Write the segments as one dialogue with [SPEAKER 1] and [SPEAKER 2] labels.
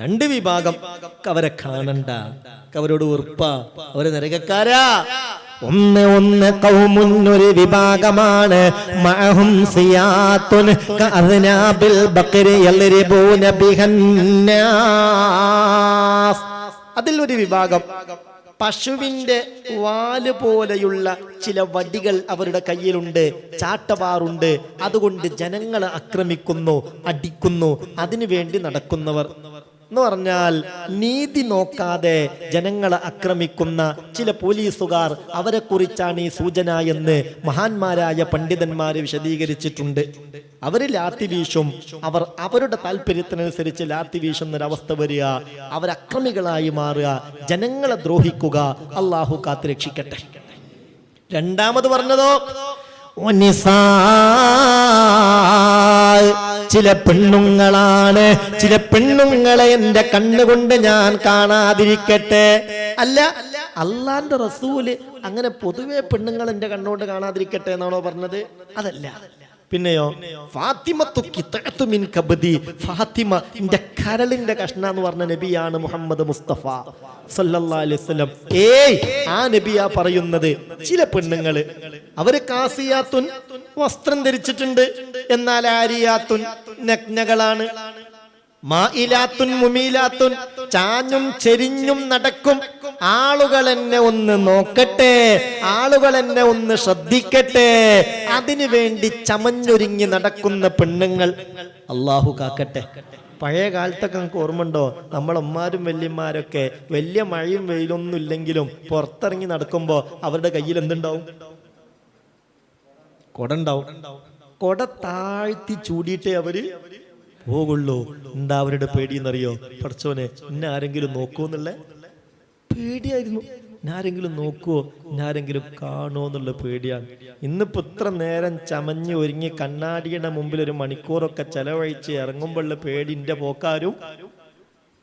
[SPEAKER 1] രണ്ട് വിഭാഗം. അവരെ കാണണ്ട. അവരോട് ഉറപ്പ. അവരെ നരകക്കാരാ.
[SPEAKER 2] ഒന്ന് ഒന്ന് കൗമുന്നൊരു വിഭാഗമാണ്. മഅഹും
[SPEAKER 1] അതിൽ ഒരു വിഭാഗം. പശുവിന്റെ വാൽ പോലെയുള്ള ചില വടികൾ അവരുടെ കയ്യിലുണ്ട്. ചാട്ടവാറുണ്ട്. അതുകൊണ്ട് ജനങ്ങളെ ആക്രമിക്കുന്നു അടിക്കുന്നു. അതിനു വേണ്ടി നടക്കുന്നവർ. എന്ന് പറഞ്ഞാൽ നീതി നോക്കാതെ ജനങ്ങളെ ആക്രമിക്കുന്ന ചില പോലീസുകാർ അവരെ കുറിച്ചാണ് ഈ സൂചന എന്ന് മഹാന്മാരായ പണ്ഡിതന്മാര് വിശദീകരിച്ചിട്ടുണ്ട്. അവർ ലാത്തി വീശും അവർ അവരുടെ താല്പര്യത്തിനനുസരിച്ച് ലാത്തി വീശുന്ന ഒരവസ്ഥ വരിക അവരക്രമികളായി മാറുക ജനങ്ങളെ ദ്രോഹിക്കുക അള്ളാഹു കാത്തുരക്ഷിക്കട്ടെ. രണ്ടാമത് പറഞ്ഞതോ
[SPEAKER 2] വനിസാ ചില പെണ്ണുങ്ങളാണ്. ചില പെണ്ണുങ്ങളെ എന്റെ കണ്ണുകൊണ്ട് ഞാൻ കാണാതിരിക്കട്ടെ.
[SPEAKER 1] അല്ല അള്ളാന്റെ റസൂൽ അങ്ങനെ പൊതുവെ പെണ്ണുങ്ങൾ എന്റെ കണ്ണുകൊണ്ട് കാണാതിരിക്കട്ടെ എന്നാണോ പറഞ്ഞത്? അതല്ല. പിന്നെയോ ഫാത്തിമത്തു കിത്തഅത്തു മിൻ കബദി. ഫാത്തിമ എന്റെ കരളിന്റെ കഷ്ണ എന്ന് പറഞ്ഞ നബിയാണ് മുഹമ്മദ് മുസ്തഫ വസല്ലം. ഏയ് ആ നബിയാ പറയുന്നത് ചില പെണ്ണുങ്ങൾ അവർ കാസിയാത്തുൻ വസ്ത്രം ധരിച്ചിട്ടുണ്ട്. എന്നാൽ ആരിയാത്തുൻ? നഗ്നകളാണ്. മായിലാത്തുൻ മുമീലാത്തുൻ ചാഞ്ഞും ചെരിഞ്ഞും നടക്കും. ആളുകൾ എന്നെ ഒന്ന് നോക്കട്ടെ ആളുകൾ എന്നെ ഒന്ന് ശ്രദ്ധിക്കട്ടെ. അതിനു വേണ്ടി ചമഞ്ഞൊരുങ്ങി നടക്കുന്ന പെണ്ണുങ്ങൾ അള്ളാഹു കാക്കട്ടെ. പഴയ കാലത്തൊക്കെ നമുക്ക് ഓർമ്മയുണ്ടോ? നമ്മളമ്മാരും വല്യന്മാരൊക്കെ വലിയ മഴയും വെയിലൊന്നും ഇല്ലെങ്കിലും പുറത്തിറങ്ങി നടക്കുമ്പോൾ അവരുടെ കയ്യിൽ എന്തുണ്ടാവും? കൊട ഉണ്ടാവും കൊട താഴ്ത്തി ചൂടിയിട്ടേ അവർ പോകുള്ളൂ. എന്താ അവരുടെ പേടിയെന്നറിയോ? പഠിച്ചോനെ എന്നെ ആരെങ്കിലും നോക്കുമെന്നുള്ള പേടിയായിരുന്നു. ഞാരെങ്കിലും നോക്കുവോ? ഞാരെങ്കിലും കാണുമോ എന്നുള്ള പേടിയാണ്. ഇന്നിപ്പോ ഇത്ര നേരം ചമഞ്ഞ് ഒരുങ്ങി കണ്ണാടിയുടെ മുമ്പിൽ ഒരു മണിക്കൂറൊക്കെ ചെലവഴിച്ച് ഇറങ്ങുമ്പോഴുള്ള പേടി പോക്കാരും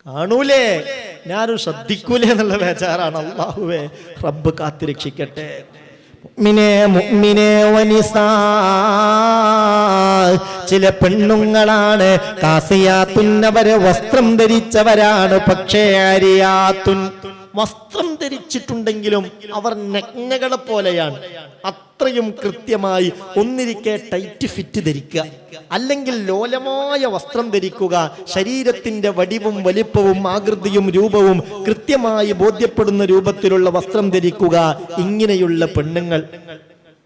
[SPEAKER 1] കാണൂലേ. ഞാനും ശ്രദ്ധിക്കൂലേ എന്നുള്ള ബേജാറാണ്. അള്ളാഹുവേ റബ്ബ് കാത്തിരക്ഷിക്കട്ടെ.
[SPEAKER 2] മുഅ്മിനെ മുഅ്മിനെ വനിസാ. ചില പെണ്ണുങ്ങളാണ് കാസിയാത്തുന്നവരെ വസ്ത്രം ധരിച്ചവരാണ് പക്ഷേ ആരിയാത്തുൻ
[SPEAKER 1] വസ്ത്രം ധരിച്ചിട്ടുണ്ടെങ്കിലും അവർ നഗ്നകളെ പോലെയാണ്. അത്രയും കൃത്യമായി ഒന്നിരിക്കെ ടൈറ്റ് ഫിറ്റ് ധരിക്കുക. അല്ലെങ്കിൽ ലോലമായ വസ്ത്രം ധരിക്കുക. ശരീരത്തിന്റെ വടിവും വലിപ്പവും ആകൃതിയും രൂപവും കൃത്യമായി ബോധ്യപ്പെടുന്ന രൂപത്തിലുള്ള വസ്ത്രം ധരിക്കുക. ഇങ്ങനെയുള്ള പെണ്ണുങ്ങൾ.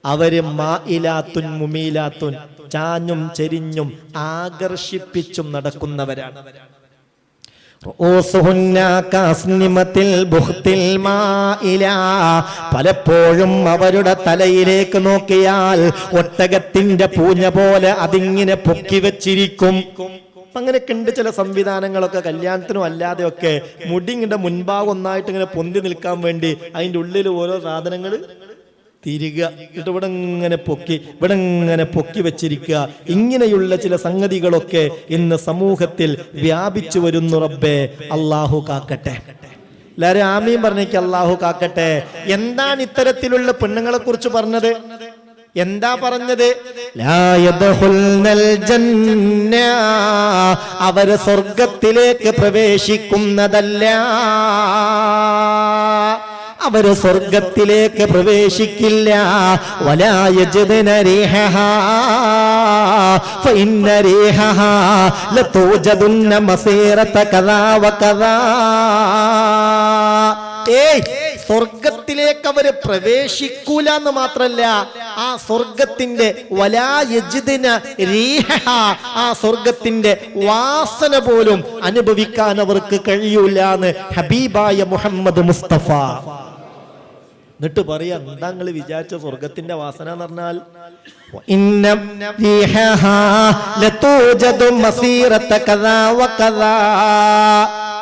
[SPEAKER 1] അവർ മായിലാത്തുൻ മുമീലാത്തുൻ. ചാഞ്ഞും ചെരിഞ്ഞും ആകർഷിപ്പിച്ചും നടക്കുന്നവരാണ്.
[SPEAKER 2] പലപ്പോഴും അവരുടെ തലയിലേക്ക് നോക്കിയാൽ ഒട്ടകത്തിന്റെ പൂഞ്ഞ പോലെ അതിങ്ങനെ പൊക്കി വെച്ചിരിക്കും.
[SPEAKER 1] അങ്ങനെയൊക്കെ ഉണ്ട് ചില സംവിധാനങ്ങളൊക്കെ. കല്യാണത്തിനും അല്ലാതെ ഒക്കെ മുടിങ്ങിന്റെ മുൻഭാഗം ഒന്നായിട്ട് ഇങ്ങനെ പൊന്തി നിൽക്കാൻ വേണ്ടി അതിന്റെ ഉള്ളിൽ ഓരോ സാധനങ്ങൾ തിരിക. എന്നിട്ട് ഇവിടെ ഇങ്ങനെ പൊക്കി ഇവിടെ ഇങ്ങനെ പൊക്കി വെച്ചിരിക്കുക. ഇങ്ങനെയുള്ള ചില സംഗതികളൊക്കെ ഇന്ന് സമൂഹത്തിൽ വ്യാപിച്ചു വരുന്നു റബ്ബേ. അള്ളാഹു കാക്കട്ടെ. എല്ലാരും ആമീൻ പറഞ്ഞേക്ക് അള്ളാഹു കാക്കട്ടെ. എന്താണ് ഇത്തരത്തിലുള്ള പെണ്ണുങ്ങളെ കുറിച്ച് പറഞ്ഞത്? എന്താ പറഞ്ഞത്.
[SPEAKER 2] അവർ സ്വർഗത്തിലേക്ക് പ്രവേശിക്കുന്നതല്ല. അവർ സ്വർഗത്തിലേക്ക് പ്രവേശിക്കില്ല.
[SPEAKER 1] സ്വർഗത്തിലേക്ക് അവർ പ്രവേശിക്കൂല എന്ന് മാത്രല്ല ആ സ്വർഗത്തിന്റെ വലായജിദിന രീഹ ആ സ്വർഗത്തിന്റെ വാസന പോലും അനുഭവിക്കാൻ അവർക്ക് കഴിയൂല എന്ന് ഹബീബായ മുഹമ്മദ് മുസ്തഫ. എന്നിട്ട് പറയാ എന്താ നിങ്ങൾ വിചാരിച്ച സ്വർഗത്തിന്റെ വാസന എന്ന് പറഞ്ഞാൽ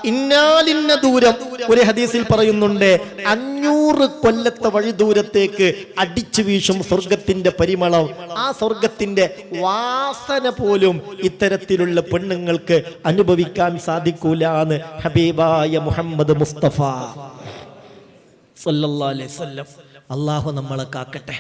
[SPEAKER 1] ഇന്നാലിന്ന ദൂരം ഒരു ഹദീസിൽ പറയുന്നുണ്ട് അഞ്ഞൂറ് കൊല്ലത്തെ വഴി ദൂരത്തേക്ക് അടിച്ചു വീശും സ്വർഗത്തിന്റെ പരിമളം. ആ സ്വർഗത്തിന്റെ വാസന പോലും ഇത്തരത്തിലുള്ള പെണ്ണുങ്ങൾക്ക് അനുഭവിക്കാൻ സാധിക്കൂലാണ് ഹബീബായ മുഹമ്മദ് മുസ്തഫ. സല്ലല്ലാഹു അലൈഹി വസല്ലം. അള്ളാഹു നമ്മളെ കാക്കട്ടെ.